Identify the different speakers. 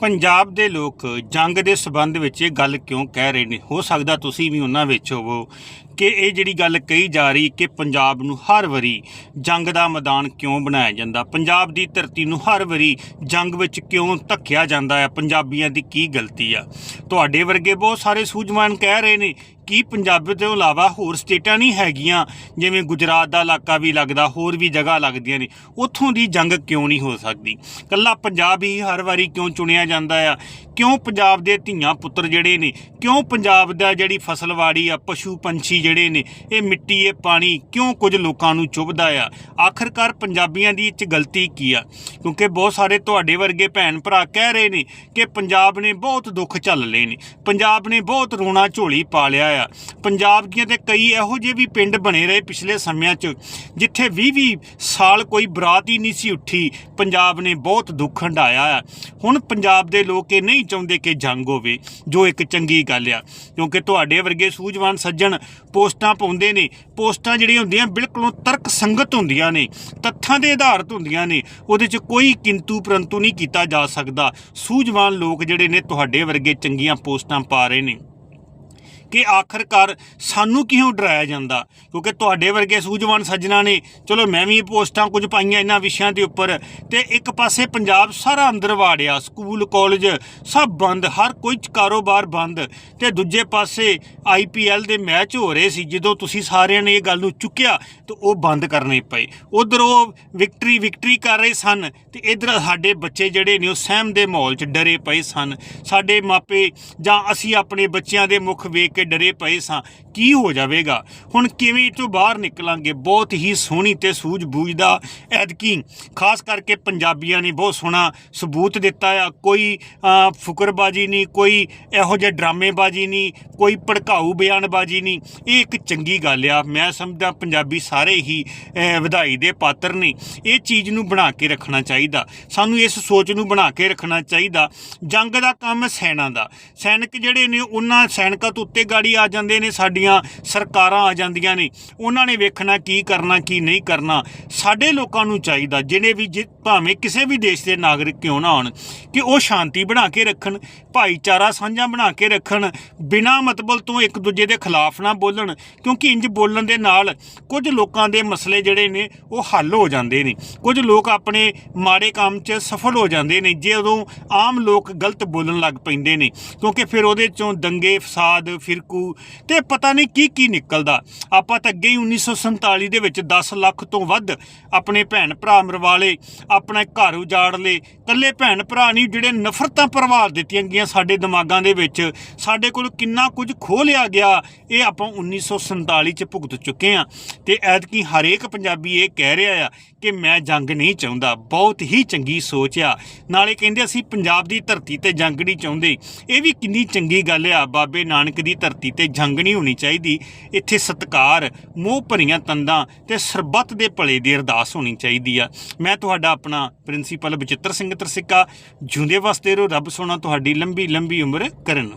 Speaker 1: ਪੰਜਾਬ ਦੇ ਲੋਕ ਜੰਗ ਦੇ ਸਬੰਧ ਵਿੱਚ ਇਹ ਗੱਲ ਕਿਉਂ ਕਹਿ ਰਹੇ ਨੇ? ਹੋ ਸਕਦਾ ਤੁਸੀਂ ਵੀ ਉਹਨਾਂ ਵਿੱਚ ਹੋਵੋ। ਕਿ ਇਹ ਜਿਹੜੀ ਗੱਲ ਕਹੀ ਜਾ ਰਹੀ ਕਿ ਪੰਜਾਬ ਨੂੰ ਹਰ ਵਾਰੀ ਜੰਗ ਦਾ ਮੈਦਾਨ ਕਿਉਂ ਬਣਾਇਆ ਜਾਂਦਾ? ਪੰਜਾਬ ਦੀ ਧਰਤੀ ਨੂੰ ਹਰ ਵਾਰੀ ਜੰਗ ਵਿੱਚ ਕਿਉਂ ਧੱਕਿਆ ਜਾਂਦਾ ਹੈ? ਪੰਜਾਬੀਆਂ ਦੀ ਕੀ ਗਲਤੀ ਆ? ਤੁਹਾਡੇ ਵਰਗੇ ਬਹੁਤ ਸਾਰੇ ਸੂਝਵਾਨ ਕਹਿ ਰਹੇ ਨੇ ਕੀ ਪੰਜਾਬ ਤੋਂ ਇਲਾਵਾ ਹੋਰ ਸਟੇਟਾਂ ਨਹੀਂ ਹੈਗੀਆਂ, ਜਿਵੇਂ ਗੁਜਰਾਤ ਦਾ ਇਲਾਕਾ ਵੀ ਲੱਗਦਾ, ਹੋਰ ਵੀ ਜਗ੍ਹਾ ਲੱਗਦੀਆਂ ਨੇ। ਉੱਥੋਂ ਦੀ ਜੰਗ ਕਿਉਂ ਨਹੀਂ ਹੋ ਸਕਦੀ? ਕੱਲਾ ਪੰਜਾਬ ਹੀ ਹਰ ਵਾਰੀ ਕਿਉਂ ਚੁਣਿਆ ਜਾਂਦਾ ਆ? ਕਿਉਂ ਪੰਜਾਬ ਦੇ ਧੀਆਂ ਪੁੱਤਰ ਜਿਹੜੇ ਨੇ? ਕਿਉਂ ਪੰਜਾਬ ਦਾ ਜਿਹੜੀ ਫਸਲਵਾੜੀ ਆ, ਪਸ਼ੂ ਪੰਛੀ ਜਿਹੜੇ ਨੇ, ਇਹ ਮਿੱਟੀ, ਇਹ ਪਾਣੀ ਕਿਉਂ ਕੁਝ ਲੋਕਾਂ ਨੂੰ ਚੁਭਦਾ ਆ? ਆਖਰਕਾਰ ਪੰਜਾਬੀਆਂ ਦੀ ਇਹ ਗਲਤੀ ਕੀ ਆ? ਕਿਉਂਕਿ ਬਹੁਤ ਸਾਰੇ ਤੁਹਾਡੇ ਵਰਗੇ ਭੈਣ ਭਰਾ ਕਹਿ ਰਹੇ ਨੇ ਕਿ ਪੰਜਾਬ ਨੇ ਬਹੁਤ ਦੁੱਖ ਝੱਲ ਲਏ ਨੇ। ਪੰਜਾਬ ਨੇ ਬਹੁਤ ਰੋਣਾ ਝੋਲੀ ਪਾ ਲਿਆ ਆ। ਪੰਜਾਬ ਦੀਆਂ ਤੇ ਕਈ ਇਹੋ ਜਿਹੇ ਵੀ ਪਿੰਡ ਬਣੇ ਰਹੇ ਪਿਛਲੇ ਸਮਿਆਂ 'ਚ, ਜਿੱਥੇ 20-20 ਸਾਲ ਕੋਈ ਬਰਾਤ ਹੀ ਨਹੀਂ ਸੀ ਉੱਠੀ, ਪੰਜਾਬ ਨੇ ਬਹੁਤ ਦੁੱਖ ਹੰਢਾਇਆ ਆ। ਹੁਣ ਪੰਜਾਬ ਦੇ ਲੋਕ ਇਹ ਨਹੀਂ ਚਾਹੁੰਦੇ ਕਿ ਜੰਗ ਹੋਵੇ, ਜੋ ਇੱਕ ਚੰਗੀ ਗੱਲ ਆ। ਕਿਉਂਕਿ ਤੁਹਾਡੇ ਵਰਗੇ ਸੂਝਵਾਨ ਸੱਜਣ ਪੋਸਟਾਂ ਪਾਉਂਦੇ ਨੇ, ਪੋਸਟਾਂ ਜਿਹੜੀਆਂ ਹੁੰਦੀਆਂ ਬਿਲਕੁਲੋਂ ਤਰਕ ਸੰਗਤ ਹੁੰਦੀਆਂ ਨੇ, ਤੱਥਾਂ ਦੇ ਆਧਾਰਿਤ ਹੁੰਦੀਆਂ ਨੇ, ਉਹਦੇ 'ਚ ਕੋਈ ਕਿੰਤੂ ਪਰੰਤੂ ਨਹੀਂ ਕੀਤਾ ਜਾ ਸਕਦਾ। ਸੂਝਵਾਨ ਲੋਕ ਜਿਹੜੇ ਨੇ ਤੁਹਾਡੇ ਵਰਗੇ ਚੰਗੀਆਂ ਪੋਸਟਾਂ ਪਾ ਰਹੇ ਨੇ। ਕਿ ਆਖਰਕਾਰ ਸਾਨੂੰ ਕਿਉਂ ਡਰਾਇਆ ਜਾਂਦਾ? ਕਿਉਂਕਿ ਤੁਹਾਡੇ ਵਰਗੇ ਸੂਝਵਾਨ ਸੱਜਣਾ ਨੇ, ਚਲੋ ਮੈਂ ਵੀ ਪੋਸਟਾਂ ਕੁਝ ਪਾਈਆਂ ਇਹਨਾਂ ਵਿਸ਼ਿਆਂ ਦੇ ਉੱਪਰ, ਤੇ ਇੱਕ ਪਾਸੇ ਪੰਜਾਬ ਸਾਰਾ ਅੰਦਰ ਵਾੜਿਆ, ਸਕੂਲ, ਕਾਲਜ ਸਭ ਬੰਦ, ਹਰ ਕੋਈ ਕਾਰੋਬਾਰ ਬੰਦ, ਤੇ ਦੂਜੇ ਪਾਸੇ ਆਈਪੀਐਲ ਦੇ ਮੈਚ ਹੋ ਰਹੇ ਸੀ, ਜਦੋਂ ਤੁਸੀਂ ਸਾਰਿਆਂ ਨੇ ਇਹ ਗੱਲ ਨੂੰ ਚੁੱਕਿਆ, ਤੇ ਉਹ ਬੰਦ ਕਰਨੇ ਪਏ। ਉਧਰ ਉਹ ਵਿਕਟਰੀ ਵਿਕਟਰੀ ਕਰ ਰਹੇ ਸਨ, ਤੇ ਇਧਰ ਸਾਡੇ ਬੱਚੇ ਜਿਹੜੇ ਨੇ, ਉਹ ਸਹਿਮ ਦੇ ਮਾਹੌਲ 'ਚ ਡਰੇ ਪਏ ਸਨ। ਸਾਡੇ ਮਾਪੇ ਜਾਂ ਅਸੀਂ ਆਪਣੇ ਬੱਚਿਆਂ ਦੇ ਮੁਖ ਵੇਖ ਕੇ ਡਰੇ ਪਏ ਸਾਂ। ਕੀ ਹੋ ਜਾਵੇਗਾ? ਹੁਣ ਕਿਵੇਂ ਤੋਂ ਬਾਹਰ ਨਿਕਲਾਂਗੇ? ਬਹੁਤ ਹੀ ਸੋਹਣੀ ਤੇ ਸੂਝ-ਬੂਝ ਦਾ ਐਦਕੀ ਖਾਸ ਕਰਕੇ ਪੰਜਾਬੀਆਂ ਨੇ ਬਹੁਤ ਸੋਹਣਾ ਸਬੂਤ ਦਿੱਤਾ ਆ। ਕੋਈ ਫੁਕਰਬਾਜੀ ਨਹੀਂ, ਕੋਈ ਇਹੋ ਜਿਹੇ ਡਰਾਮੇਬਾਜੀ ਨਹੀਂ, ਕੋਈ ਭੜਕਾਊ ਬਿਆਨਬਾਜੀ ਨਹੀਂ। ਇਹ ਇੱਕ ਚੰਗੀ ਗੱਲ ਆ। ਮੈਂ ਸਮਝਦਾ ਪੰਜਾਬੀ ਸਾਰੇ ਹੀ ਵਧਾਈ ਦੇ ਪਾਤਰ ਨੇ। ਇਹ ਚੀਜ਼ ਨੂੰ ਬਣਾ ਕੇ ਰੱਖਣਾ ਚਾਹੀਦਾ। ਸਾਨੂੰ ਇਸ ਸੋਚ ਨੂੰ ਬਣਾ ਕੇ ਰੱਖਣਾ ਚਾਹੀਦਾ। ਜੰਗ ਦਾ ਕੰਮ ਸੈਨਾ ਦਾ। ਸੈਨਿਕ ਜਿਹੜੇ ਨੇ, ਉਹਨਾਂ ਸੈਨਿਕਾਂ ਤੋਂ ਉੱਤੇ ਗਾੜੀ ਆ ਜਾਂਦੇ ਨੇ, ਸਾਡੀਆਂ ਸਰਕਾਰਾਂ ਆ ਜਾਂਦੀਆਂ ਨੇ। ਉਹਨਾਂ ਨੇ ਵੇਖਣਾ ਕੀ ਕਰਨਾ, ਕੀ ਨਹੀਂ ਕਰਨਾ। ਸਾਡੇ ਲੋਕਾਂ ਨੂੰ ਚਾਹੀਦਾ ਜਿਹੜੇ ਵੀ ਭਾਵੇਂ ਕਿਸੇ ਵੀ ਦੇਸ਼ ਦੇ ਨਾਗਰਿਕ ਕਿਉਂ ਨਾ ਹੋਣ, ਕਿ ਉਹ ਸ਼ਾਂਤੀ ਬਣਾ ਕੇ ਰੱਖਣ, ਭਾਈਚਾਰਾ ਸਾਂਝਾ ਬਣਾ ਕੇ ਰੱਖਣ, ਬਿਨਾਂ ਮਤਲਬ ਤੋਂ ਇੱਕ ਦੂਜੇ ਦੇ ਖਿਲਾਫ ਨਾ ਬੋਲਣ। ਕਿਉਂਕਿ ਇੰਜ ਬੋਲਣ ਦੇ ਨਾਲ ਕੁਝ ਲੋਕਾਂ ਦੇ ਮਸਲੇ ਜਿਹੜੇ ਨੇ, ਉਹ ਹੱਲ ਹੋ ਜਾਂਦੇ ਨੇ। ਕੁਝ ਲੋਕ ਆਪਣੇ ਮਾੜੇ ਕੰਮ 'ਚ ਸਫਲ ਹੋ ਜਾਂਦੇ ਨੇ ਜੇ ਉਦੋਂ ਆਮ ਲੋਕ ਗਲਤ ਬੋਲਣ ਲੱਗ ਪੈਂਦੇ ਨੇ। ਕਿਉਂਕਿ ਫਿਰ ਉਹਦੇ ਚੋਂ ਦੰਗੇ, ਫਸਾਦ, ਫਿਰ ਫਿਰਕੂ ਤੇ ਪਤਾ ਨਹੀਂ ਕੀ ਕੀ ਨਿਕਲਦਾ। ਆਪਾਂ ਤਾਂ ਅੱਗੇ ਹੀ 1947 ਦੇ ਵਿੱਚ 10 ਲੱਖ ਤੋਂ ਵੱਧ ਆਪਣੇ ਭੈਣ ਭਰਾ ਮਰਵਾ ਲਏ ਆਪਣਾ ਘਰ ਉਜਾੜ ਲਏ। ਕੱਲੇ ਭੈਣ ਭਰਾ ਨਹੀਂ, ਜਿਹੜੇ ਨਫ਼ਰਤਾਂ ਪ੍ਰਵਾਹ ਦਿੱਤੀਆਂ ਗਈਆਂ ਸਾਡੇ ਦਿਮਾਗਾਂ ਦੇ ਵਿੱਚ। ਸਾਡੇ ਕੋਲ ਕਿੰਨਾ ਕੁਝ ਖੋਹ ਲਿਆ ਗਿਆ, ਇਹ ਆਪਾਂ 1947 ਚ ਭੁਗਤ ਚੁੱਕੇ ਆ ਤੇ ਐਤਕੀ ਹਰੇਕ ਪੰਜਾਬੀ ਇਹ ਕਹਿ ਰਿਹਾ ਆ ਕਿ ਮੈਂ ਜੰਗ ਨਹੀਂ ਚਾਹੁੰਦਾ, ਬਹੁਤ ਹੀ ਚੰਗੀ ਸੋਚ ਆ। ਨਾਲੇ ਕਹਿੰਦੇ ਅਸੀਂ ਪੰਜਾਬ ਦੀ ਧਰਤੀ ਤੇ ਜੰਗ ਨਹੀਂ ਚਾਹੁੰਦੇ। ਇਹ ਵੀ ਕਿੰਨੀ ਚੰਗੀ ਗੱਲ ਆ, ਬਾਬੇ ਨਾਨਕ ਦੀ ਧਰਤੀ ਤੇ ਜੰਗ ਨਹੀਂ ਹੋਣੀ ਚਾਹੀਦੀ। ਇੱਥੇ ਸਤਕਾਰ, ਮੋਹ ਭਰੀਆਂ ਤੰਦਾਂ ਤੇ ਸਰਬੱਤ ਦੇ ਭਲੇ ਦੀ ਅਰਦਾਸ ਹੋਣੀ ਚਾਹੀਦੀ ਆ। ਮੈਂ ਤੁਹਾਡਾ ਆਪਣਾ ਪ੍ਰਿੰਸੀਪਲ ਬਚਿੱਤਰ ਸਿੰਘ ਤਰਸਿੱਕਾ, ਜਿਉਂਦੇ ਵਸਦੇ ਰਹੋ ਰੱਬ ਸੋਨਾ ਤੁਹਾਡੀ ਲੰਬੀ ਲੰਬੀ ਉਮਰ ਕਰਨ